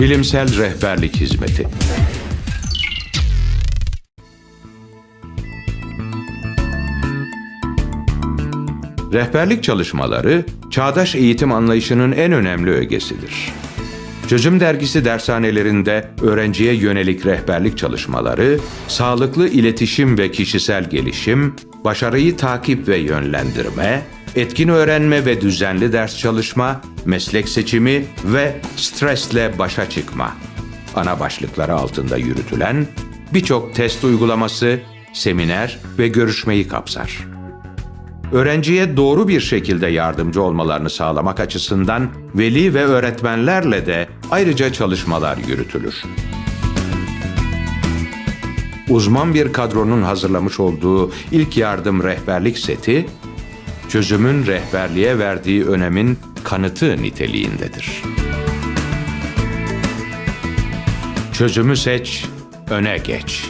Bilimsel Rehberlik Hizmeti Rehberlik çalışmaları, çağdaş eğitim anlayışının en önemli ögesidir. Çözüm Dergisi dershanelerinde öğrenciye yönelik rehberlik çalışmaları, sağlıklı iletişim ve kişisel gelişim, başarıyı takip ve yönlendirme, etkin öğrenme ve düzenli ders çalışma, meslek seçimi ve stresle başa çıkma ana başlıkları altında yürütülen birçok test uygulaması, seminer ve görüşmeyi kapsar öğrenciye doğru bir şekilde yardımcı olmalarını sağlamak açısından veli ve öğretmenlerle de ayrıca çalışmalar yürütülür. Uzman bir kadronun hazırlamış olduğu ilk yardım rehberlik seti, çözümün rehberliğe verdiği önemin kanıtı niteliğindedir. Çözümü seç, öne geç.